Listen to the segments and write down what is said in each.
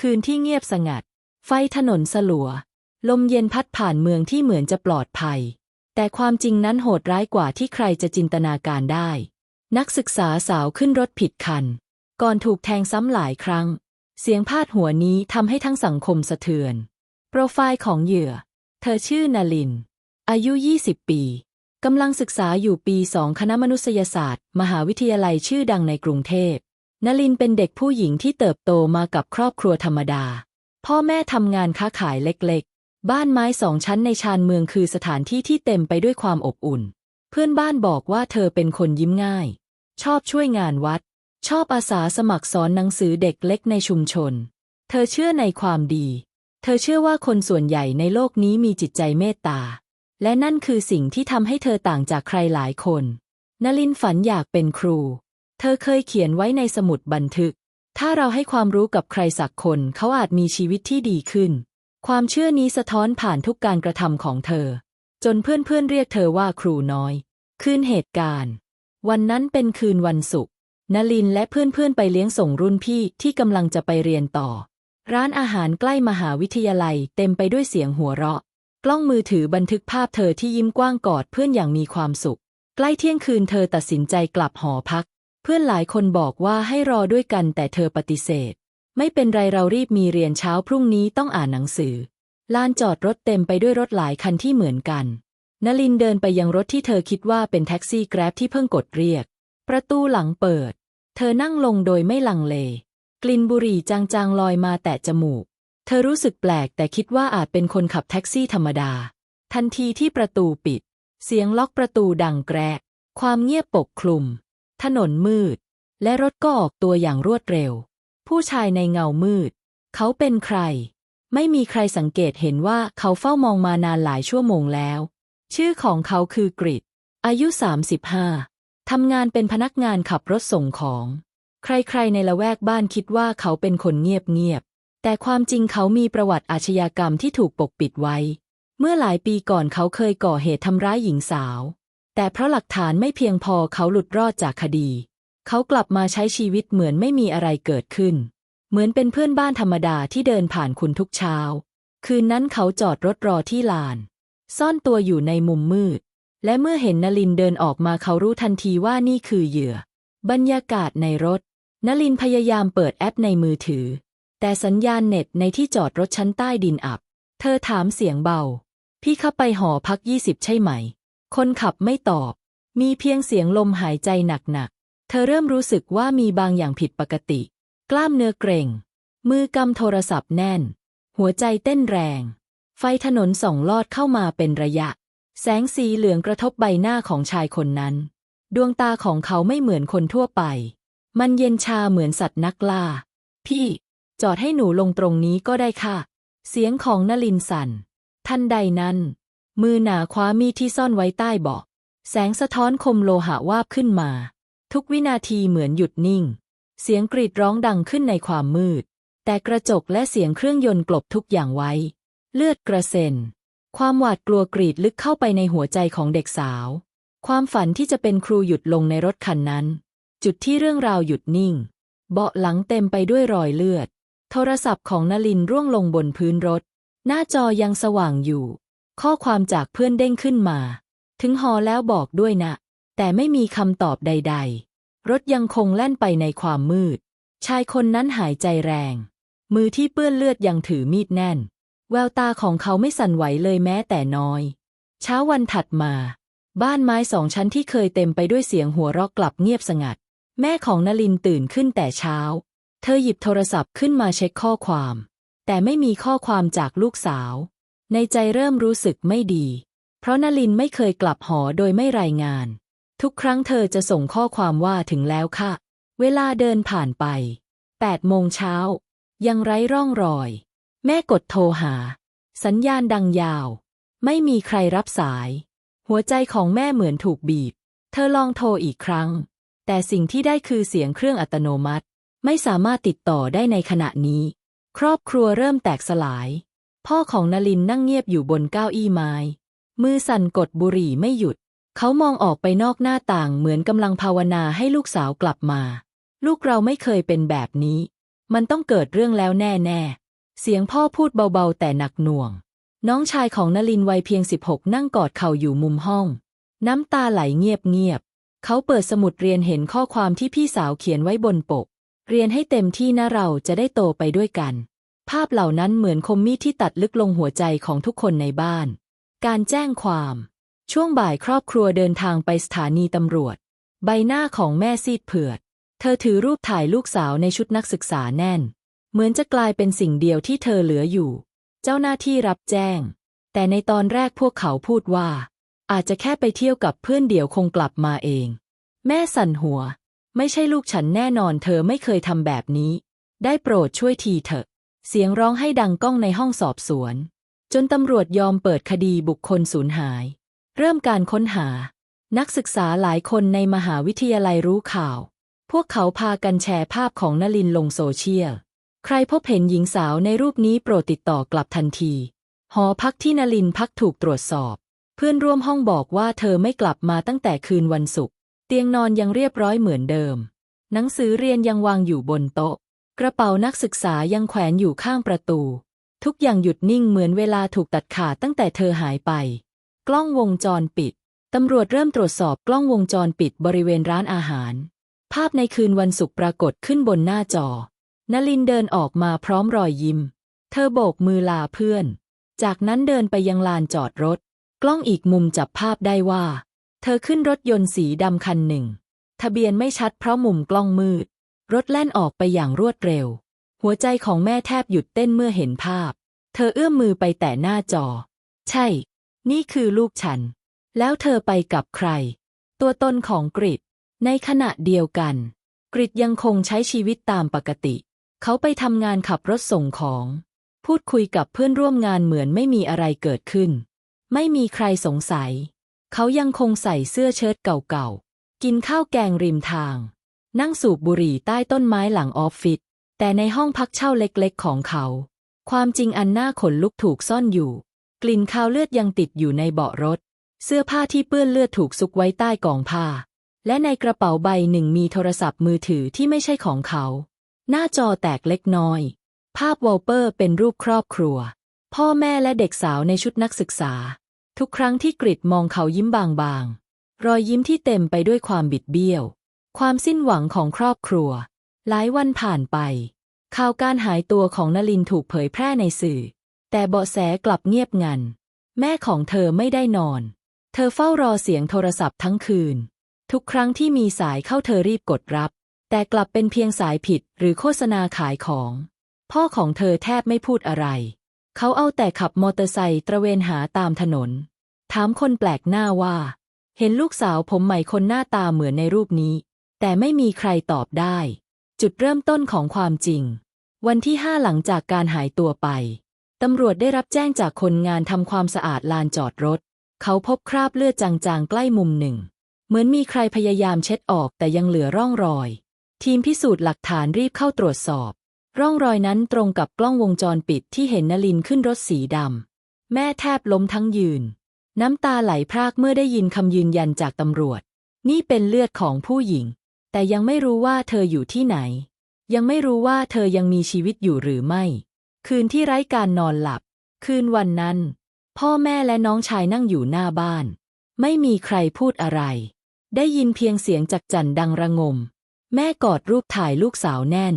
คืนที่เงียบสงัด ไฟถนนสลัว ลมเย็นพัดผ่านเมืองที่เหมือนจะปลอดภัย แต่ความจริงนั้นโหดร้ายกว่าที่ใครจะจินตนาการได้ นักศึกษาสาวขึ้นรถผิดคัน ก่อนถูกแทงซ้ำหลายครั้ง เสียงพาดหัวนี้ทำให้ทั้งสังคมสะเทือน โปรไฟล์ของเหยื่อ เธอชื่อนาลิน อายุ 20 ปีกำลังศึกษาอยู่ปีสองคณะมนุษยศาสตร์ มหาวิทยาลัยชื่อดังในกรุงเทพ นลินเป็นเด็กผู้หญิงที่เติบโตมากับครอบครัวธรรมดา พ่อแม่ทำงานค้าขายเล็กๆ บ้านไม้สองชั้นในชานเมืองคือสถานที่ที่เต็มไปด้วยความอบอุ่น เพื่อนบ้านบอกว่าเธอเป็นคนยิ้มง่าย ชอบช่วยงานวัด ชอบอาสาสมัครสอนหนังสือเด็กเล็กในชุมชน เธอเชื่อในความดี เธอเชื่อว่าคนส่วนใหญ่ในโลกนี้มีจิตใจเมตตา และนั่นคือสิ่งที่ทำให้เธอต่างจากใครหลายคนนลินฝันอยากเป็นครู เธอเคยเขียนไว้ในสมุดบันทึก ถ้าเราให้ความรู้กับใครสักคนเขาอาจมีชีวิตที่ดีขึ้น ความเชื่อนี้สะท้อนผ่านทุกการกระทำของเธอ จนเพื่อนๆเรียกเธอว่าครูน้อย คืนเหตุการณ์ วันนั้นเป็นคืนวันศุกร์นลินและเพื่อนๆไปเลี้ยงส่งรุ่นพี่ที่กำลังจะไปเรียนต่อ ร้านอาหารใกล้มหาวิทยาลัยเต็มไปด้วยเสียงหัวเราะ กล้องมือถือบันทึกภาพเธอที่ยิ้มกว้างกอดเพื่อนอย่างมีความสุข ใกล้เที่ยงคืนเธอตัดสินใจกลับหอพัก พื่อนหลายคนบอกว่าให้รอด้วยกันแต่เธอปฏิเสธ ไม่เป็นไรเรารีบมีเรียนเช้าพรุ่งนี้ต้องอ่านหนังสือ ลานจอดรถเต็มไปด้วยรถหลายคันที่เหมือนกัน นลินเดินไปยังรถที่เธอคิดว่าเป็นแท็กซี่แกร็บที่เพิ่งกดเรียก ประตูหลังเปิด เธอนั่งลงโดยไม่ลังเล กลิ่นบุหรี่จางๆลอยมาแตะจมูก เธอรู้สึกแปลกแต่คิดว่าอาจเป็นคนขับแท็กซี่ธรรมดา ทันทีที่ประตูปิด เสียงล็อกประตูดังแกรกความเงียบปกคลุม ถนนมืด และรถก็ออกตัวอย่างรวดเร็ว ผู้ชายในเงามืด เขาเป็นใคร ไม่มีใครสังเกตเห็นว่าเขาเฝ้ามองมานานหลายชั่วโมงแล้ว ชื่อของเขาคือกริดอายุ 35 ทำงานเป็นพนักงานขับรถส่งของ ใครๆในละแวกบ้านคิดว่าเขาเป็นคนเงียบๆ แต่ความจริงเขามีประวัติอาชญากรรมที่ถูกปกปิดไว้ เมื่อหลายปีก่อนเขาเคยก่อเหตุทำร้ายหญิงสาว แต่เพราะหลักฐานไม่เพียงพอเขาหลุดรอดจากคดี เขากลับมาใช้ชีวิตเหมือนไม่มีอะไรเกิดขึ้น เหมือนเป็นเพื่อนบ้านธรรมดาที่เดินผ่านคุณทุกเช้า คืนนั้นเขาจอดรถรอที่ลาน ซ่อนตัวอยู่ในมุมมืด และเมื่อเห็นนลินเดินออกมาเขารู้ทันทีว่านี่คือเหยื่อ บรรยากาศในรถนลินพยายามเปิดแอปในมือถือ แต่สัญญาณเน็ตในที่จอดรถชั้นใต้ดินอับ เธอถามเสียงเบา พี่ขับไปหอพักยี่สิบใช่ไหม คนขับไม่ตอบ มีเพียงเสียงลมหายใจหนักๆ เธอเริ่มรู้สึกว่ามีบางอย่างผิดปกติ กล้ามเนื้อเกร็ง มือกำโทรศัพท์แน่น หัวใจเต้นแรง ไฟถนนส่องลอดเข้ามาเป็นระยะ แสงสีเหลืองกระทบใบหน้าของชายคนนั้น ดวงตาของเขาไม่เหมือนคนทั่วไป มันเย็นชาเหมือนสัตว์นักล่า พี่ จอดให้หนูลงตรงนี้ก็ได้ค่ะ เสียงของนลินสันทันใดนั้น มือหนาคว้ามีดที่ซ่อนไว้ใต้เบาะแสงสะท้อนคมโลหะวาบขึ้นมา ทุกวินาทีเหมือนหยุดนิ่ง เสียงกรีดร้องดังขึ้นในความมืด แต่กระจกและเสียงเครื่องยนต์กลบทุกอย่างไว้ เลือดกระเซ็น ความหวาดกลัวกรีดลึกเข้าไปในหัวใจของเด็กสาว ความฝันที่จะเป็นครูหยุดลงในรถคันนั้น จุดที่เรื่องราวหยุดนิ่ง เบาะหลังเต็มไปด้วยรอยเลือด โทรศัพท์ของนลินร่วงลงบนพื้นรถ หน้าจอยังสว่างอยู่ ข้อความจากเพื่อนเด้งขึ้นมา ถึงหอแล้วบอกด้วยนะ แต่ไม่มีคำตอบใด ๆ รถยังคงแล่นไปในความมืด ชายคนนั้นหายใจแรง มือที่เปื้อนเลือดยังถือมีดแน่น แววตาของเขาไม่สั่นไหวเลยแม้แต่น้อย เช้าวันถัดมา บ้านไม้สองชั้นที่เคยเต็มไปด้วยเสียงหัวเราะกลับเงียบสงัด แม่ของนลินตื่นขึ้นแต่เช้า เธอหยิบโทรศัพท์ขึ้นมาเช็คข้อความ แต่ไม่มีข้อความจากลูกสาว ในใจเริ่มรู้สึกไม่ดี เพราะนลินไม่เคยกลับหอโดยไม่รายงาน ทุกครั้งเธอจะส่งข้อความว่าถึงแล้วค่ะ เวลาเดินผ่านไปแปดโมงเช้า ยังไร้ร่องรอย แม่กดโทรหา สัญญาณดังยาว ไม่มีใครรับสาย หัวใจของแม่เหมือนถูกบีบ เธอลองโทรอีกครั้ง แต่สิ่งที่ได้คือเสียงเครื่องอัตโนมัติ ไม่สามารถติดต่อได้ในขณะนี้ ครอบครัวเริ่มแตกสลาย พ่อของนลินนั่งเงียบอยู่บนเก้าอี้ไม้ มือสั่นกดบุหรี่ไม่หยุด เขามองออกไปนอกหน้าต่างเหมือนกำลังภาวนาให้ลูกสาวกลับมา ลูกเราไม่เคยเป็นแบบนี้ มันต้องเกิดเรื่องแล้วแน่ๆ เสียงพ่อพูดเบาๆ แต่หนักหน่วง น้องชายของนลินวัยเพียง 16 นั่งกอดเข่าอยู่มุมห้อง น้ำตาไหลเงียบๆ เขาเปิดสมุดเรียนเห็นข้อความที่พี่สาวเขียนไว้บนปก เรียนให้เต็มที่นะเราจะได้โตไปด้วยกัน ภาพเหล่านั้นเหมือนคมมีดที่ตัดลึกลงหัวใจของทุกคนในบ้าน การแจ้งความ ช่วงบ่ายครอบครัวเดินทางไปสถานีตำรวจ ใบหน้าของแม่ซีดเผือด เธอถือรูปถ่ายลูกสาวในชุดนักศึกษาแน่น เหมือนจะกลายเป็นสิ่งเดียวที่เธอเหลืออยู่ เจ้าหน้าที่รับแจ้ง แต่ในตอนแรกพวกเขาพูดว่า อาจจะแค่ไปเที่ยวกับเพื่อนเดี๋ยวคงกลับมาเอง แม่สั่นหัว ไม่ใช่ลูกฉันแน่นอน เธอไม่เคยทำแบบนี้ ได้โปรดช่วยทีเถอะ เสียงร้องให้ดังก้องในห้องสอบสวน จนตำรวจยอมเปิดคดีบุคคลสูญหาย เริ่มการค้นหา นักศึกษาหลายคนในมหาวิทยาลัยรู้ข่าว พวกเขาพากันแชร์ภาพของนลินลงโซเชียล ใครพบเห็นหญิงสาวในรูปนี้โปรดติดต่อกลับทันที หอพักที่นลินพักถูกตรวจสอบ เพื่อนร่วมห้องบอกว่าเธอไม่กลับมาตั้งแต่คืนวันศุกร์ เตียงนอนยังเรียบร้อยเหมือนเดิม หนังสือเรียนยังวางอยู่บนโต๊ะ กระเป๋านักศึกษายังแขวนอยู่ข้างประตู ทุกอย่างหยุดนิ่งเหมือนเวลาถูกตัดขาดตั้งแต่เธอหายไป กล้องวงจรปิด ตำรวจเริ่มตรวจสอบกล้องวงจรปิดบริเวณร้านอาหาร ภาพในคืนวันศุกร์ปรากฏขึ้นบนหน้าจอนลินเดินออกมาพร้อมรอยยิ้ม เธอโบกมือลาเพื่อน จากนั้นเดินไปยังลานจอดรถ กล้องอีกมุมจับภาพได้ว่า เธอขึ้นรถยนต์สีดำคันหนึ่ง ทะเบียนไม่ชัดเพราะมุมกล้องมืด รถแล่นออกไปอย่างรวดเร็ว หัวใจของแม่แทบหยุดเต้นเมื่อเห็นภาพ เธอเอื้อมมือไปแตะหน้าจอ ใช่ นี่คือลูกฉัน แล้วเธอไปกับใคร ตัวตนของกริดในขณะเดียวกัน กริดยังคงใช้ชีวิตตามปกติ เขาไปทำงานขับรถส่งของ พูดคุยกับเพื่อนร่วมงานเหมือนไม่มีอะไรเกิดขึ้น ไม่มีใครสงสัย เขายังคงใส่เสื้อเชิ้ตเก่าๆ กินข้าวแกงริมทาง นั่งสูบบุหรี่ใต้ต้นไม้หลังออฟฟิศแต่ในห้องพักเช่าเล็กๆ ของเขา ความจริงอันน่าขนลุกถูกซ่อนอยู่ กลิ่นคาวเลือดยังติดอยู่ในเบาะรถ เสื้อผ้าที่เปื้อนเลือดถูกซุกไว้ใต้กองผ้า และในกระเป๋าใบหนึ่งมีโทรศัพท์มือถือที่ไม่ใช่ของเขา หน้าจอแตกเล็กน้อย ภาพวอลเปอร์เป็นรูปครอบครัว พ่อแม่และเด็กสาวในชุดนักศึกษา ทุกครั้งที่กริดมองเขายิ้มบางๆ รอยยิ้มที่เต็มไปด้วยความบิดเบี้ยว ความสิ้นหวังของครอบครัว หลายวันผ่านไป ข่าวการหายตัวของนลินถูกเผยแพร่ในสื่อ แต่เบาะแสกลับเงียบงัน แม่ของเธอไม่ได้นอน เธอเฝ้ารอเสียงโทรศัพท์ทั้งคืน ทุกครั้งที่มีสายเข้าเธอรีบกดรับ แต่กลับเป็นเพียงสายผิดหรือโฆษณาขายของ พ่อของเธอแทบไม่พูดอะไร เขาเอาแต่ขับมอเตอร์ไซค์ตระเวนหาตามถนน ถามคนแปลกหน้าว่า เห็นลูกสาวผมใหม่คนหน้าตาเหมือนในรูปนี้ แต่ไม่มีใครตอบได้ จุดเริ่มต้นของความจริง วันที่ห้าหลังจากการหายตัวไป ตำรวจได้รับแจ้งจากคนงานทำความสะอาดลานจอดรถ เขาพบคราบเลือดจางๆ ใกล้มุมหนึ่ง เหมือนมีใครพยายามเช็ดออกแต่ยังเหลือร่องรอย ทีมพิสูจน์หลักฐานรีบเข้าตรวจสอบ ร่องรอยนั้นตรงกับกล้องวงจรปิดที่เห็นนลินขึ้นรถสีดำแม่แทบล้มทั้งยืน น้ำตาไหลพรากเมื่อได้ยินคำยืนยันจากตำรวจ นี่เป็นเลือดของผู้หญิง แต่ยังไม่รู้ว่าเธออยู่ที่ไหน ยังไม่รู้ว่าเธอยังมีชีวิตอยู่หรือไม่ คืนที่ไร้การนอนหลับ คืนวันนั้น พ่อแม่และน้องชายนั่งอยู่หน้าบ้าน ไม่มีใครพูดอะไร ได้ยินเพียงเสียงจักจั่นดังระงม แม่กอดรูปถ่ายลูกสาวแน่น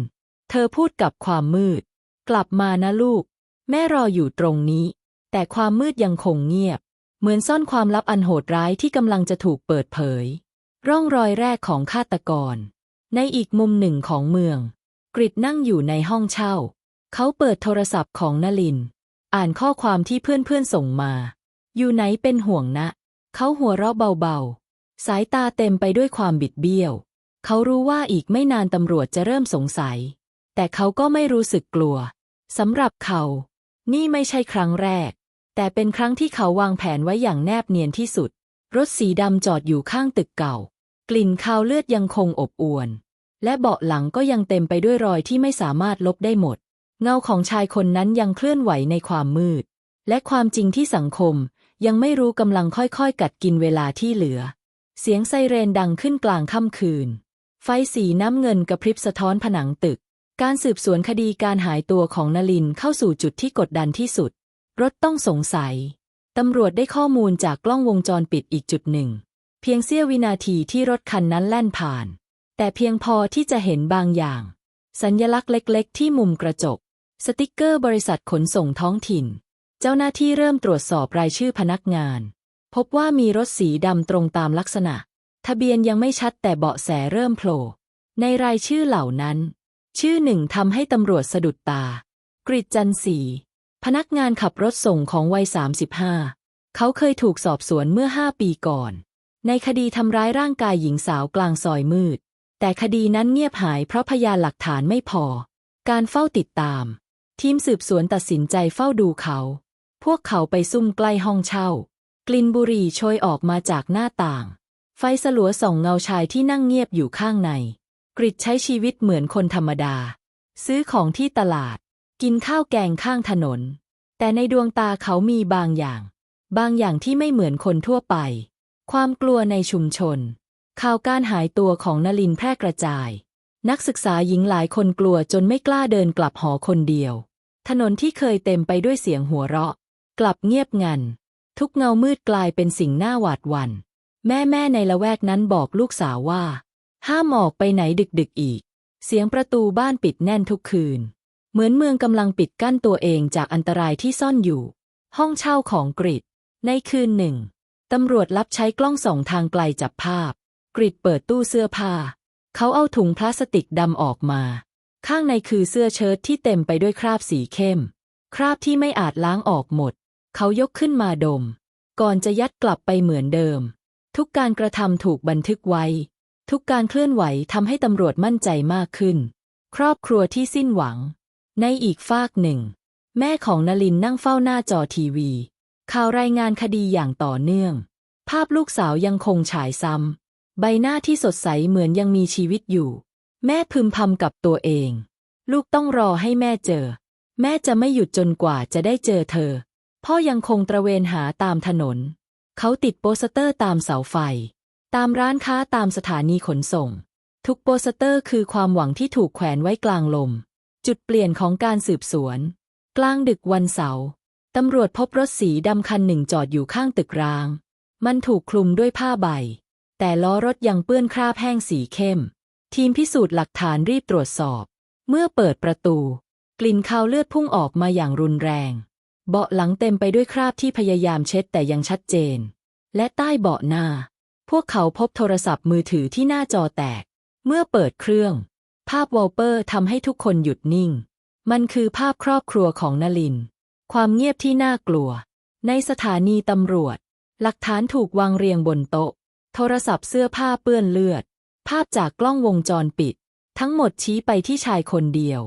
เธอพูดกับความมืด กลับมานะลูก แม่รออยู่ตรงนี้ แต่ความมืดยังคงเงียบ เหมือนซ่อนความลับอันโหดร้ายที่กำลังจะถูกเปิดเผย ร่องรอยแรกของฆาตกร ในอีกมุมหนึ่งของเมือง กริดนั่งอยู่ในห้องเช่า เขาเปิดโทรศัพท์ของนลิน อ่านข้อความที่เพื่อนๆส่งมา อยู่ไหนเป็นห่วงนะ เขาหัวเราะเบาๆ สายตาเต็มไปด้วยความบิดเบี้ยว เขารู้ว่าอีกไม่นานตำรวจจะเริ่มสงสัย แต่เขาก็ไม่รู้สึกกลัวสำหรับเขา นี่ไม่ใช่ครั้งแรก แต่เป็นครั้งที่เขาวางแผนไว้อย่างแนบเนียนที่สุด รถสีดำจอดอยู่ข้างตึกเก่า กลิ่นคาวเลือดยังคงอบอวน และเบาะหลังก็ยังเต็มไปด้วยรอยที่ไม่สามารถลบได้หมด เงาของชายคนนั้นยังเคลื่อนไหวในความมืด และความจริงที่สังคมยังไม่รู้กำลังค่อยๆ กัดกินเวลาที่เหลือ เสียงไซเรนดังขึ้นกลางค่ำคืน ไฟสีน้ำเงินกระพริบสะท้อนผนังตึก การสืบสวนคดีการหายตัวของนลินเข้าสู่จุดที่กดดันที่สุด รถต้องสงสัย ตำรวจได้ข้อมูลจากกล้องวงจรปิดอีกจุดหนึ่ง เพียงเสี้ยววินาทีที่รถคันนั้นแล่นผ่าน แต่เพียงพอที่จะเห็นบางอย่าง สัญญลักษณ์เล็ก ๆ ที่มุมกระจก สติกเกอร์บริษัทขนส่งท้องถิ่น เจ้าหน้าที่เริ่มตรวจสอบรายชื่อพนักงาน พบว่ามีรถสีดำตรงตามลักษณะ ทะเบียนยังไม่ชัดแต่เบาะแสเริ่มโผล่ในรายชื่อเหล่านั้น ชื่อหนึ่งทำให้ตำรวจสะดุดตากริจจันทร์ศรี พนักงานขับรถส่งของวัย 35 เขาเคยถูกสอบสวนเมื่อ 5 ปีก่อน ในคดีทำร้ายร่างกายหญิงสาวกลางซอยมืด แต่คดีนั้นเงียบหายเพราะพยานหลักฐานไม่พอ การเฝ้าติดตาม ทีมสืบสวนตัดสินใจเฝ้าดูเขา พวกเขาไปซุ่มใกล้ห้องเช่า กลิ่นบุหรี่โชยออกมาจากหน้าต่าง ไฟสลัวส่องเงาชายที่นั่งเงียบอยู่ข้างใน กริดใช้ชีวิตเหมือนคนธรรมดา ซื้อของที่ตลาด กินข้าวแกงข้างถนน แต่ในดวงตาเขามีบางอย่าง บางอย่างที่ไม่เหมือนคนทั่วไป ความกลัวในชุมชน ข่าวการหายตัวของนลินแพร่กระจาย นักศึกษาหญิงหลายคนกลัวจนไม่กล้าเดินกลับหอคนเดียว ถนนที่เคยเต็มไปด้วยเสียงหัวเราะ กลับเงียบงัน ทุกเงามืดกลายเป็นสิ่งน่าหวาดหวัน่น แม่แม่ในละแวกนั้นบอกลูกสาวว่า ห้ามออกไปไหนดึกๆอีก เสียงประตูบ้านปิดแน่นทุกคืน เหมือนเมืองกำลังปิดกั้นตัวเองจากอันตรายที่ซ่อนอยู่ ห้องเช่าของกริดในคืนหนึ่งตำรวจรับใช้กล้องส่องทางไกลจับภาพ กริดเปิดตู้เสื้อผ้า เขาเอาถุงพลาสติกดำออกมา ข้างในคือเสื้อเชิ้ตที่เต็มไปด้วยคราบสีเข้ม คราบที่ไม่อาจล้างออกหมด เขายกขึ้นมาดม ก่อนจะยัดกลับไปเหมือนเดิม ทุกการกระทำถูกบันทึกไว้ ทุกการเคลื่อนไหวทำให้ตำรวจมั่นใจมากขึ้น ครอบครัวที่สิ้นหวัง ในอีกฟากหนึ่ง แม่ของนลินนั่งเฝ้าหน้าจอทีวี ข่าวรายงานคดีอย่างต่อเนื่อง ภาพลูกสาวยังคงฉายซ้ำ ใบหน้าที่สดใสเหมือนยังมีชีวิตอยู่ แม่พึมพำกับตัวเอง ลูกต้องรอให้แม่เจอ แม่จะไม่หยุดจนกว่าจะได้เจอเธอ พ่อยังคงตระเวนหาตามถนน เขาติดโปสเตอร์ตามเสาไฟ ตามร้านค้าตามสถานีขนส่ง ทุกโปสเตอร์คือความหวังที่ถูกแขวนไว้กลางลม จุดเปลี่ยนของการสืบสวน กลางดึกวันเสาร์ตำรวจพบรถสีดำคันหนึ่งจอดอยู่ข้างตึกร้าง มันถูกคลุมด้วยผ้าใบ แต่ล้อรถยังเปื้อนคราบแห้งสีเข้ม ทีมพิสูจน์หลักฐานรีบตรวจสอบ เมื่อเปิดประตู กลิ่นคาวเลือดพุ่งออกมาอย่างรุนแรง เบาะหลังเต็มไปด้วยคราบที่พยายามเช็ดแต่ยังชัดเจน และใต้เบาะหน้า พวกเขาพบโทรศัพท์มือถือที่หน้าจอแตก เมื่อเปิดเครื่อง ภาพวอลเปอร์ทำให้ทุกคนหยุดนิ่ง มันคือภาพครอบครัวของนลิน ความเงียบที่น่ากลัว ในสถานีตำรวจ หลักฐานถูกวางเรียงบนโต๊ะ โทรศัพท์เสื้อผ้าเปื้อนเลือด ภาพจากกล้องวงจรปิด ทั้งหมดชี้ไปที่ชายคนเดียว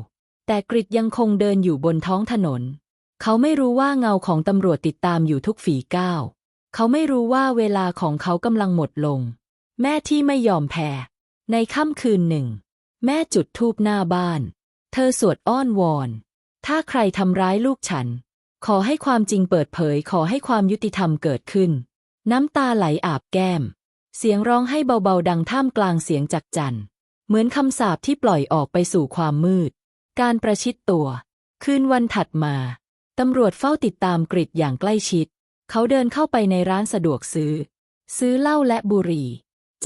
แต่กริดยังคงเดินอยู่บนท้องถนน เขาไม่รู้ว่าเงาของตำรวจติดตามอยู่ทุกฝีก้าว เขาไม่รู้ว่าเวลาของเขากำลังหมดลง แม่ที่ไม่ยอมแพ้ ในค่ำคืนหนึ่ง แม่จุดธูปหน้าบ้าน เธอสวดอ้อนวอน ถ้าใครทำร้ายลูกฉัน ขอให้ความจริงเปิดเผย ขอให้ความยุติธรรมเกิดขึ้น น้ำตาไหลอาบแก้ม เสียงร้องให้เบาๆ ดังท่ามกลางเสียงจักจัน เหมือนคำสาปที่ปล่อยออกไปสู่ความมืด การประชิดตัว คืนวันถัดมา ตำรวจเฝ้าติดตามกริดอย่างใกล้ชิด เขาเดินเข้าไปในร้านสะดวกซื้อ ซื้อเหล้าและบุหรี่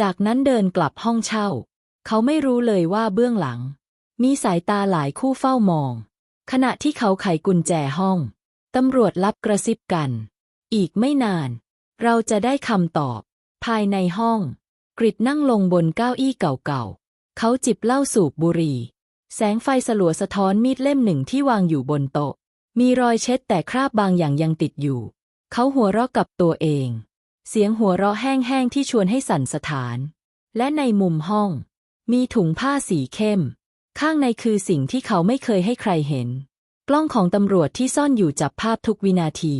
จากนั้นเดินกลับห้องเช่า เขาไม่รู้เลยว่าเบื้องหลัง มีสายตาหลายคู่เฝ้ามอง ขณะที่เขาไขกุญแจห้อง ตำรวจรับกระซิบกัน อีกไม่นาน เราจะได้คำตอบ ภายในห้อง กริดนั่งลงบนเก้าอี้เก่าๆ เขาจิบเหล้าสูบบุหรี่ แสงไฟสลัวสะท้อนมีดเล่มหนึ่งที่วางอยู่บนโต๊ะ มีรอยเช็ดแต่คราบบางอย่างยังติดอยู่ เขาหัวเราะกับตัวเอง เสียงหัวเราะแห้งๆที่ชวนให้สั่นสะท้าน และในมุมห้อง มีถุงผ้าสีเข้ม ข้างในคือสิ่งที่เขาไม่เคยให้ใครเห็น กล้องของตำรวจที่ซ่อนอยู่จับภาพทุกวินาที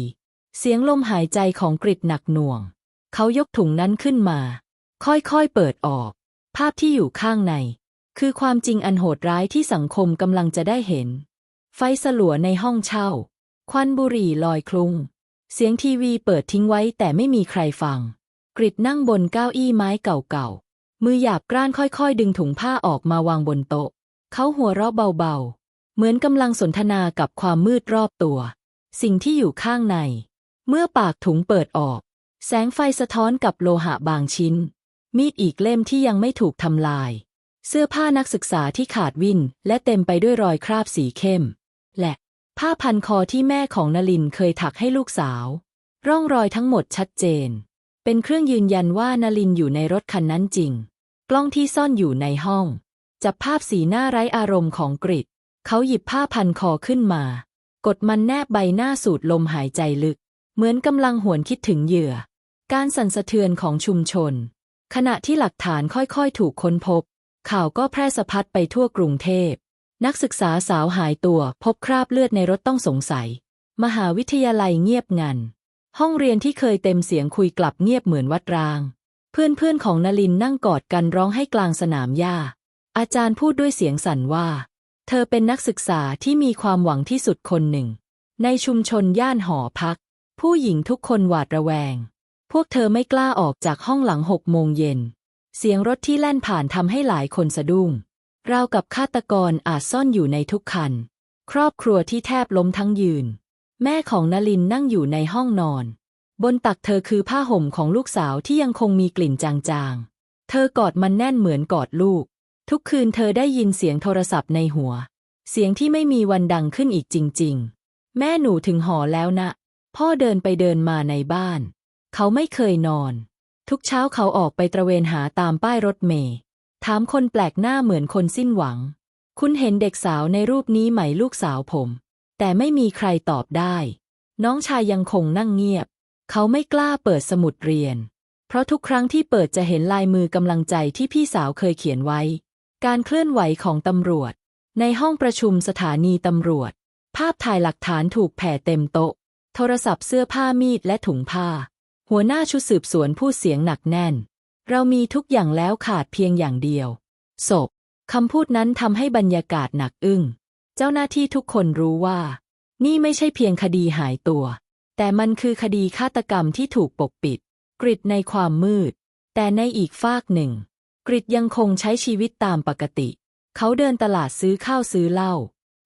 เสียงลมหายใจของกริดหนักหน่วง เขายกถุงนั้นขึ้นมา ค่อยๆเปิดออก ภาพที่อยู่ข้างใน คือความจริงอันโหดร้ายที่สังคมกำลังจะได้เห็น ไฟสลัวในห้องเช่า ควันบุหรี่ลอยคลุ้งเสียงทีวีเปิดทิ้งไว้แต่ไม่มีใครฟัง กริดนั่งบนเก้าอี้ไม้เก่าๆ มือหยาบกร้านค่อยๆ ดึงถุงผ้าออกมาวางบนโต๊ะ เขาหัวเราะเบาๆ เหมือนกำลังสนทนากับความมืดรอบตัว สิ่งที่อยู่ข้างใน เมื่อปากถุงเปิดออก แสงไฟสะท้อนกับโลหะบางชิ้น มีดอีกเล่มที่ยังไม่ถูกทำลาย เสื้อผ้านักศึกษาที่ขาดวินและเต็มไปด้วยรอยคราบสีเข้ม และผ้าพันคอที่แม่ของนลินเคยถักให้ลูกสาว ร่องรอยทั้งหมดชัดเจน เป็นเครื่องยืนยันว่านาลินอยู่ในรถคันนั้นจริง กล้องที่ซ่อนอยู่ในห้อง จับภาพสีหน้าไร้อารมณ์ของกริดเขาหยิบผ้าพันคอขึ้นมา กดมันแนบใบหน้าสูดลมหายใจลึก เหมือนกำลังหวนคิดถึงเหยื่อ การสั่นสะเทือนของชุมชน ขณะที่หลักฐานค่อยๆ ถูกค้นพบ ข่าวก็แพร่สะพัดไปทั่วกรุงเทพ นักศึกษาสาวหายตัวพบคราบเลือดในรถต้องสงสัย มหาวิทยาลัยเงียบงัน ห้องเรียนที่เคยเต็มเสียงคุยกลับเงียบเหมือนวัดร้าง เพื่อนๆของนลินนั่งกอดกันร้องให้กลางสนามหญ้า อาจารย์พูดด้วยเสียงสั่นว่า เธอเป็นนักศึกษาที่มีความหวังที่สุดคนหนึ่ง ในชุมชนย่านหอพัก ผู้หญิงทุกคนหวาดระแวง พวกเธอไม่กล้าออกจากห้องหลังหกโมงเย็น เสียงรถที่แล่นผ่านทำให้หลายคนสะดุ้งราวกับฆาตกรอาจซ่อนอยู่ในทุกคัน ครอบครัวที่แทบล้มทั้งยืน แม่ของนลินนั่งอยู่ในห้องนอน บนตักเธอคือผ้าห่มของลูกสาวที่ยังคงมีกลิ่นจางๆ เธอกอดมันแน่นเหมือนกอดลูก ทุกคืนเธอได้ยินเสียงโทรศัพท์ในหัว เสียงที่ไม่มีวันดังขึ้นอีกจริง ๆ แม่หนูถึงหอแล้วนะ พ่อเดินไปเดินมาในบ้าน เขาไม่เคยนอน ทุกเช้าเขาออกไปตระเวนหาตามป้ายรถเมล์ถามคนแปลกหน้าเหมือนคนสิ้นหวัง คุณเห็นเด็กสาวในรูปนี้ไหมลูกสาวผม แต่ไม่มีใครตอบได้ น้องชายยังคงนั่งเงียบ เขาไม่กล้าเปิดสมุดเรียน เพราะทุกครั้งที่เปิดจะเห็นลายมือกำลังใจที่พี่สาวเคยเขียนไว้ การเคลื่อนไหวของตำรวจ ในห้องประชุมสถานีตำรวจ ภาพถ่ายหลักฐานถูกแผ่เต็มโต๊ะ โทรศัพท์เสื้อผ้ามีดและถุงผ้า หัวหน้าชุดสืบสวนพูดเสียงหนักแน่น เรามีทุกอย่างแล้วขาดเพียงอย่างเดียวศพคำพูดนั้นทำให้บรรยากาศหนักอึ้ง เจ้าหน้าที่ทุกคนรู้ว่า นี่ไม่ใช่เพียงคดีหายตัว แต่มันคือคดีฆาตกรรมที่ถูกปกปิด กริดในความมืด แต่ในอีกฟากหนึ่ง กริดยังคงใช้ชีวิตตามปกติ เขาเดินตลาดซื้อข้าวซื้อเหล้า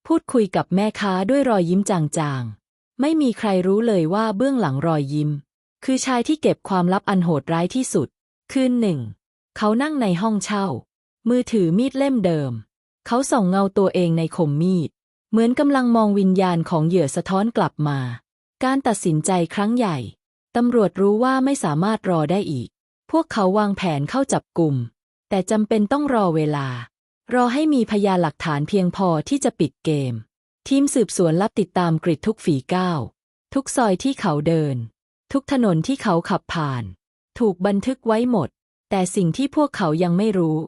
พูดคุยกับแม่ค้าด้วยรอยยิ้มจางๆ ไม่มีใครรู้เลยว่าเบื้องหลังรอยยิ้ม คือชายที่เก็บความลับอันโหดร้ายที่สุด คืนหนึ่ง เขานั่งในห้องเช่า มือถือมีดเล่มเดิม เขาส่องเงาตัวเองในคมมีด เหมือนกำลังมองวิญญาณของเหยื่อสะท้อนกลับมา การตัดสินใจครั้งใหญ่ ตำรวจรู้ว่าไม่สามารถรอได้อีก พวกเขาวางแผนเข้าจับกลุ่ม แต่จำเป็นต้องรอเวลา รอให้มีพยานหลักฐานเพียงพอที่จะปิดเกม ทีมสืบสวนรับติดตามกริดทุกฝีก้าว ทุกซอยที่เขาเดิน ทุกถนนที่เขาขับผ่าน ถูกบันทึกไว้หมด แต่สิ่งที่พวกเขายังไม่รู้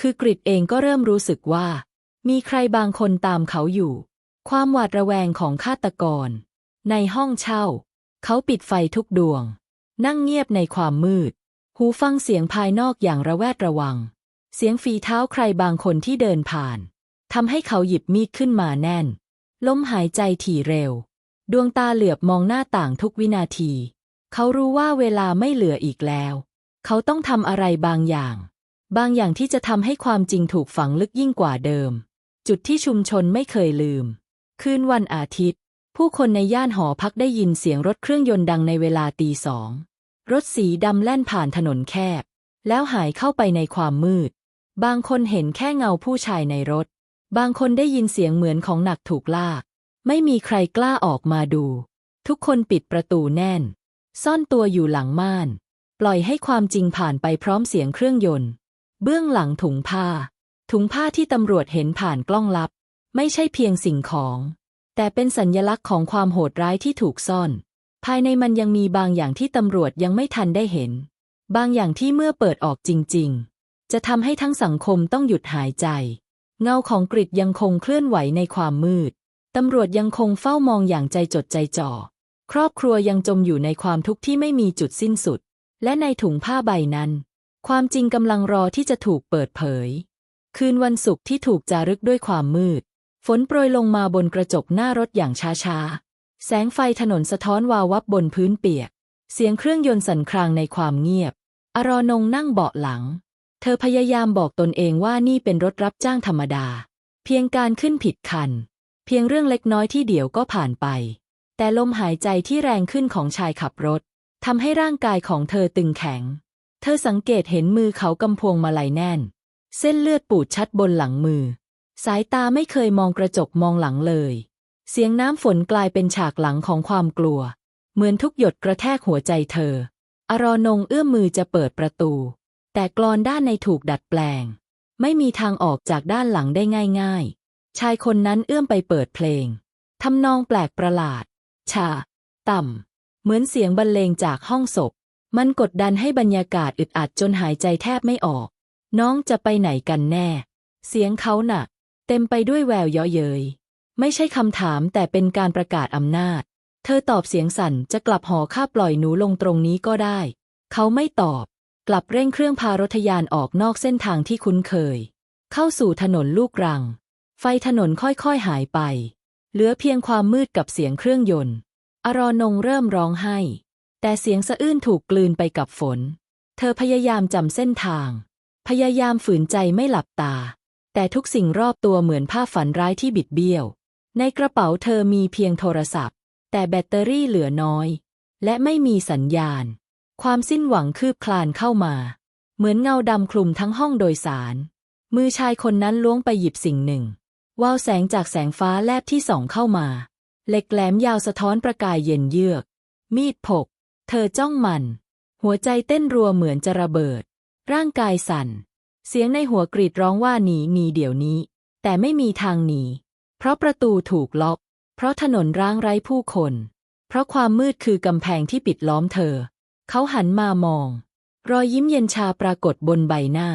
คือกริดเองก็เริ่มรู้สึกว่า มีใครบางคนตามเขาอยู่ ความหวาดระแวงของฆาตกร ในห้องเช่า เขาปิดไฟทุกดวง นั่งเงียบในความมืด หูฟังเสียงภายนอกอย่างระแวดระวัง เสียงฝีเท้าใครบางคนที่เดินผ่านทำให้เขาหยิบมีดขึ้นมาแน่น ล้มหายใจถี่เร็ว ดวงตาเหลือบมองหน้าต่างทุกวินาที เขารู้ว่าเวลาไม่เหลืออีกแล้ว เขาต้องทำอะไรบางอย่าง บางอย่างที่จะทำให้ความจริงถูกฝังลึกยิ่งกว่าเดิม จุดที่ชุมชนไม่เคยลืม คืนวันอาทิตย์ ผู้คนในย่านหอพักได้ยินเสียงรถเครื่องยนต์ดังในเวลาตีสอง รถสีดำแล่นผ่านถนนแคบ แล้วหายเข้าไปในความมืด บางคนเห็นแค่เงาผู้ชายในรถ บางคนได้ยินเสียงเหมือนของหนักถูกลาก ไม่มีใครกล้าออกมาดู ทุกคนปิดประตูแน่น ซ่อนตัวอยู่หลังม่าน ปล่อยให้ความจริงผ่านไปพร้อมเสียงเครื่องยนต์ เบื้องหลังถุงผ้า ถุงผ้าที่ตำรวจเห็นผ่านกล้องลับ ไม่ใช่เพียงสิ่งของ แต่เป็นสัญญลักษณ์ของความโหดร้ายที่ถูกซ่อน ภายในมันยังมีบางอย่างที่ตำรวจยังไม่ทันได้เห็น บางอย่างที่เมื่อเปิดออกจริง ๆ จะทำให้ทั้งสังคมต้องหยุดหายใจ เงาของกริดยังคงเคลื่อนไหวในความมืดตำรวจยังคงเฝ้ามองอย่างใจจดใจจ่อ ครอบครัวยังจมอยู่ในความทุกข์ที่ไม่มีจุดสิ้นสุด และในถุงผ้าใบนั้น ความจริงกำลังรอที่จะถูกเปิดเผย คืนวันศุกร์ที่ถูกจารึกด้วยความมืด ฝนโปรยลงมาบนกระจกหน้ารถอย่างช้าๆ แสงไฟถนนสะท้อนวาววับบนพื้นเปียก เสียงเครื่องยนต์สั่นครางในความเงียบ อรอนงนั่งเบาะหลัง เธอพยายามบอกตนเองว่านี่เป็นรถรับจ้างธรรมดา เพียงการขึ้นผิดคัน เพียงเรื่องเล็กน้อยที่เดี๋ยวก็ผ่านไป แต่ลมหายใจที่แรงขึ้นของชายขับรถทำให้ร่างกายของเธอตึงแข็ง เธอสังเกตเห็นมือเขากำพวงมาลัยแน่น เส้นเลือดปูดชัดบนหลังมือ สายตาไม่เคยมองกระจกมองหลังเลย เสียงน้ำฝนกลายเป็นฉากหลังของความกลัว เหมือนทุกหยดกระแทกหัวใจเธอ อรอนงเอื้อมมือจะเปิดประตู แต่กลอนด้านในถูกดัดแปลง ไม่มีทางออกจากด้านหลังได้ง่ายๆ ชายคนนั้นเอื้อมไปเปิดเพลงทำนองแปลกประหลาด ชา ต่ำ เหมือนเสียงบรรเลงจากห้องศพ มันกดดันให้บรรยากาศอึดอัดจนหายใจแทบไม่ออก น้องจะไปไหนกันแน่ เสียงเขาหนักเต็มไปด้วยแววเยาะเย้ยไม่ใช่คำถามแต่เป็นการประกาศอำนาจ เธอตอบเสียงสั่นจะกลับหอข้าปล่อยหนูลงตรงนี้ก็ได้ เขาไม่ตอบ กลับเร่งเครื่องพารถยานออกนอกเส้นทางที่คุ้นเคย เข้าสู่ถนนลูกรัง ไฟถนนค่อยๆหายไป เหลือเพียงความมืดกับเสียงเครื่องยนต์ อรอนงเริ่มร้องไห้ แต่เสียงสะอื้นถูกกลืนไปกับฝน เธอพยายามจำเส้นทาง พยายามฝืนใจไม่หลับตา แต่ทุกสิ่งรอบตัวเหมือนภาพฝันร้ายที่บิดเบี้ยว ในกระเป๋าเธอมีเพียงโทรศัพท์ แต่แบตเตอรี่เหลือน้อย และไม่มีสัญญาณ ความสิ้นหวังคืบคลานเข้ามา เหมือนเงาดำคลุมทั้งห้องโดยสาร มือชายคนนั้นล้วงไปหยิบสิ่งหนึ่งวาวแสงจากแสงฟ้าแลบที่ส่องเข้ามา เหล็กแหลมยาวสะท้อนประกายเย็นเยือก มีดพกเธอจ้องมัน หัวใจเต้นรัวเหมือนจะระเบิด ร่างกายสั่น เสียงในหัวกรีดร้องว่าหนีหนีเดี๋ยวนี้ แต่ไม่มีทางหนี เพราะประตูถูกล็อก เพราะถนนร้างไร้ผู้คน เพราะความมืดคือกำแพงที่ปิดล้อมเธอ เขาหันมามอง รอยยิ้มเย็นชาปรากฏบนใบหน้า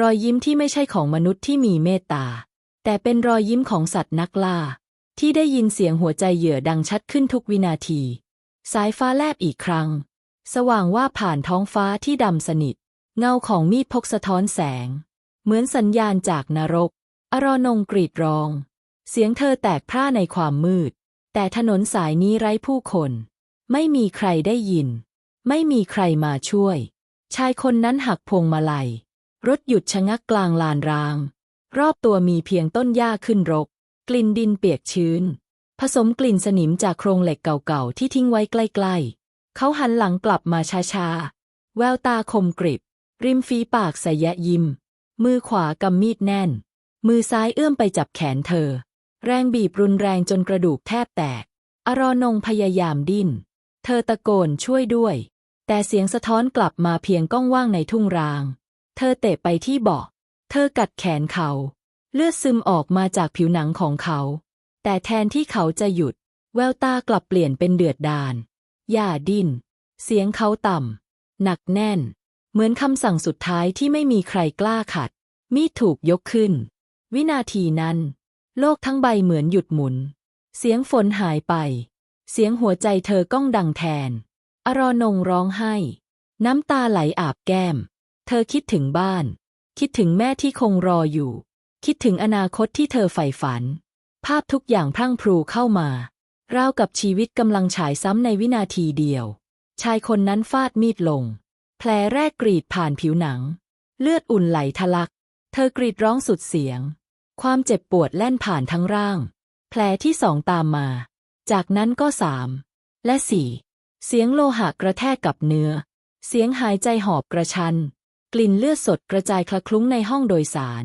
รอยยิ้มที่ไม่ใช่ของมนุษย์ที่มีเมตตา แต่เป็นรอยยิ้มของสัตว์นักล่า ที่ได้ยินเสียงหัวใจเหยื่อดังชัดขึ้นทุกวินาที สายฟ้าแลบอีกครั้ง สว่างว่าผ่านท้องฟ้าที่ดำสนิท เงาของมีดพกสะท้อนแสง เหมือนสัญญาณจากนรก อรอนงกรีดร้อง เสียงเธอแตกพร่าในความมืด แต่ถนนสายนี้ไร้ผู้คน ไม่มีใครได้ยิน ไม่มีใครมาช่วย ชายคนนั้นหักพวงมาลัย รถหยุดชะงักกลางลานราง รอบตัวมีเพียงต้นหญ้าขึ้นรก กลิ่นดินเปียกชื้น ผสมกลิ่นสนิมจากโครงเหล็กเก่าๆที่ทิ้งไว้ใกล้ๆ เขาหันหลังกลับมาช้าๆ แววตาคมกริบ ริมฝีปากสยะยิ้ม มือขวากำมีดแน่น มือซ้ายเอื้อมไปจับแขนเธอ แรงบีบรุนแรงจนกระดูกแทบแตก อรอนงพยายามดิ้น เธอตะโกนช่วยด้วย แต่เสียงสะท้อนกลับมาเพียงก้องว่างในทุ่งราง เธอเตะไปที่เบาะเธอกัดแขนเขา เลือดซึมออกมาจากผิวหนังของเขา แต่แทนที่เขาจะหยุด แววตากลับเปลี่ยนเป็นเดือดดาล อย่าดิ้น เสียงเขาต่ำ หนักแน่น เหมือนคำสั่งสุดท้ายที่ไม่มีใครกล้าขัด มีดถูกยกขึ้น วินาทีนั้น โลกทั้งใบเหมือนหยุดหมุน เสียงฝนหายไป เสียงหัวใจเธอก้องดังแทน อรอนงร้องไห้ น้ำตาไหลอาบแก้ม เธอคิดถึงบ้าน คิดถึงแม่ที่คงรออยู่ คิดถึงอนาคตที่เธอใฝ่ฝัน ภาพทุกอย่างพรั่งพรูเข้ามาราวกับชีวิตกำลังฉายซ้ำในวินาทีเดียว ชายคนนั้นฟาดมีดลง แผลแรกกรีดผ่านผิวหนัง เลือดอุ่นไหลทะลัก เธอกรีดร้องสุดเสียง ความเจ็บปวดแล่นผ่านทั้งร่าง แผลที่สองตามมา จากนั้นก็สามและสี่เสียงโลหะกระแทกกับเนื้อ เสียงหายใจหอบกระชัน กลิ่นเลือดสดกระจายคละคลุ้งในห้องโดยสาร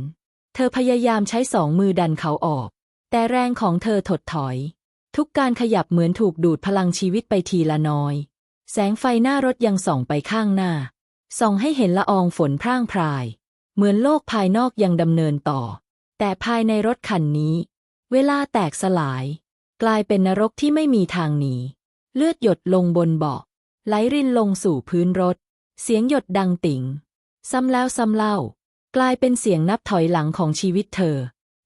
เธอพยายามใช้สองมือดันเขาออก แต่แรงของเธอถดถอย ทุกการขยับเหมือนถูกดูดพลังชีวิตไปทีละน้อย แสงไฟหน้ารถยังส่องไปข้างหน้า ส่องให้เห็นละอองฝนพร่างพราย เหมือนโลกภายนอกยังดำเนินต่อ แต่ภายในรถคันนี้ เวลาแตกสลาย กลายเป็นนรกที่ไม่มีทางหนี เลือดหยดลงบนเบาะไหลรินลงสู่พื้นรถ เสียงหยดดังติ่ง ซ้ำแล้วซ้ำเล่า กลายเป็นเสียงนับถอยหลังของชีวิตเธอ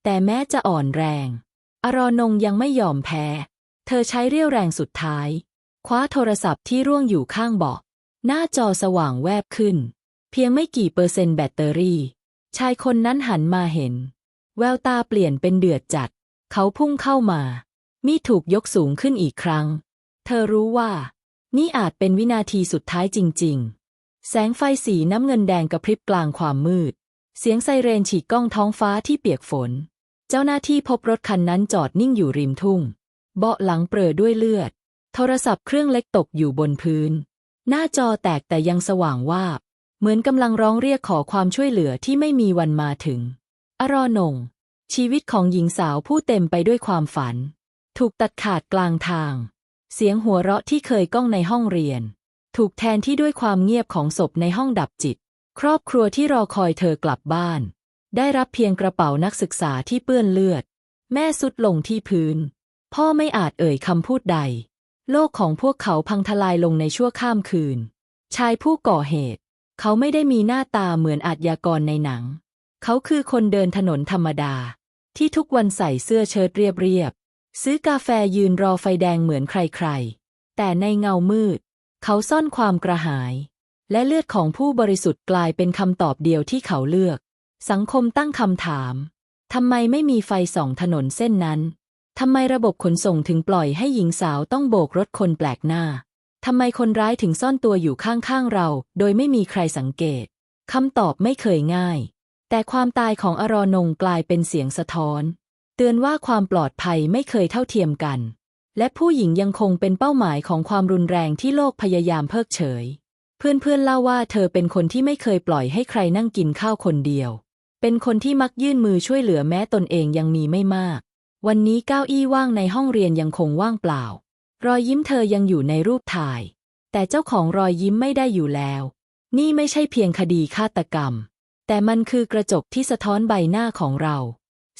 แต่แม้จะอ่อนแรง อรอนงยังไม่ยอมแพ้ เธอใช้เรี่ยวแรงสุดท้าย คว้าโทรศัพท์ที่ร่วงอยู่ข้างเบาะหน้าจอสว่างแวบขึ้น เพียงไม่กี่เปอร์เซ็นต์แบตเตอรี่ ชายคนนั้นหันมาเห็น แววตาเปลี่ยนเป็นเดือดจัด เขาพุ่งเข้ามา มีถูกยกสูงขึ้นอีกครั้ง เธอรู้ว่า นี่อาจเป็นวินาทีสุดท้ายจริง ๆ แสงไฟสีน้ำเงินแดงกระพริบกลางความมืด เสียงไซเรนฉีกก้องท้องฟ้าที่เปียกฝน เจ้าหน้าที่พบรถคันนั้นจอดนิ่งอยู่ริมทุ่ง เบาะหลังเปรอด้วยเลือด โทรศัพท์เครื่องเล็กตกอยู่บนพื้น หน้าจอแตกแต่ยังสว่างวาบ เหมือนกำลังร้องเรียกขอความช่วยเหลือที่ไม่มีวันมาถึง อรอนง ชีวิตของหญิงสาวผู้เต็มไปด้วยความฝัน ถูกตัดขาดกลางทาง เสียงหัวเราะที่เคยก้องในห้องเรียน ถูกแทนที่ด้วยความเงียบของศพในห้องดับจิต ครอบครัวที่รอคอยเธอกลับบ้าน ได้รับเพียงกระเป๋านักศึกษาที่เปื้อนเลือด แม่สุดลงที่พื้น พ่อไม่อาจเอ่ยคำพูดใด โลกของพวกเขาพังทลายลงในชั่วข้ามคืน ชายผู้ก่อเหตุ เขาไม่ได้มีหน้าตาเหมือนอาชญากรในหนัง เขาคือคนเดินถนนธรรมดา ที่ทุกวันใส่เสื้อเชิ้ตเรียบๆซื้อกาแฟยืนรอไฟแดงเหมือนใครๆ แต่ในเงามืด เขาซ่อนความกระหาย และเลือดของผู้บริสุทธิ์กลายเป็นคำตอบเดียวที่เขาเลือก สังคมตั้งคำถามทำไมไม่มีไฟส่องถนนเส้นนั้น ทำไมระบบขนส่งถึงปล่อยให้หญิงสาวต้องโบกรถคนแปลกหน้า ทำไมคนร้ายถึงซ่อนตัวอยู่ข้างๆเรา โดยไม่มีใครสังเกต คำตอบไม่เคยง่าย แต่ความตายของอรอนงกลายเป็นเสียงสะท้อน เตือนว่าความปลอดภัยไม่เคยเท่าเทียมกัน และผู้หญิงยังคงเป็นเป้าหมายของความรุนแรงที่โลกพยายามเพิกเฉย เพื่อนๆเล่าว่าเธอเป็นคนที่ไม่เคยปล่อยให้ใครนั่งกินข้าวคนเดียว เป็นคนที่มักยื่นมือช่วยเหลือแม้ตนเองยังมีไม่มาก วันนี้เก้าอี้ว่างในห้องเรียนยังคงว่างเปล่า รอยยิ้มเธอยังอยู่ในรูปถ่าย แต่เจ้าของรอยยิ้มไม่ได้อยู่แล้ว นี่ไม่ใช่เพียงคดีฆาตกรรม แต่มันคือกระจกที่สะท้อนใบหน้าของเรา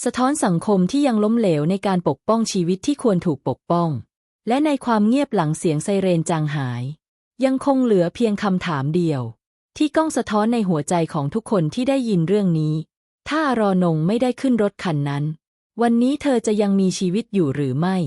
สะท้อนสังคมที่ยังล้มเหลวในการปกป้องชีวิตที่ควรถูกปกป้อง และในความเงียบหลังเสียงไซเรนจางหาย ยังคงเหลือเพียงคำถามเดียว ที่ก้องสะท้อนในหัวใจของทุกคนที่ได้ยินเรื่องนี้ ถ้ารอนงไม่ได้ขึ้นรถคันนั้น วันนี้เธอจะยังมีชีวิตอยู่หรือไม่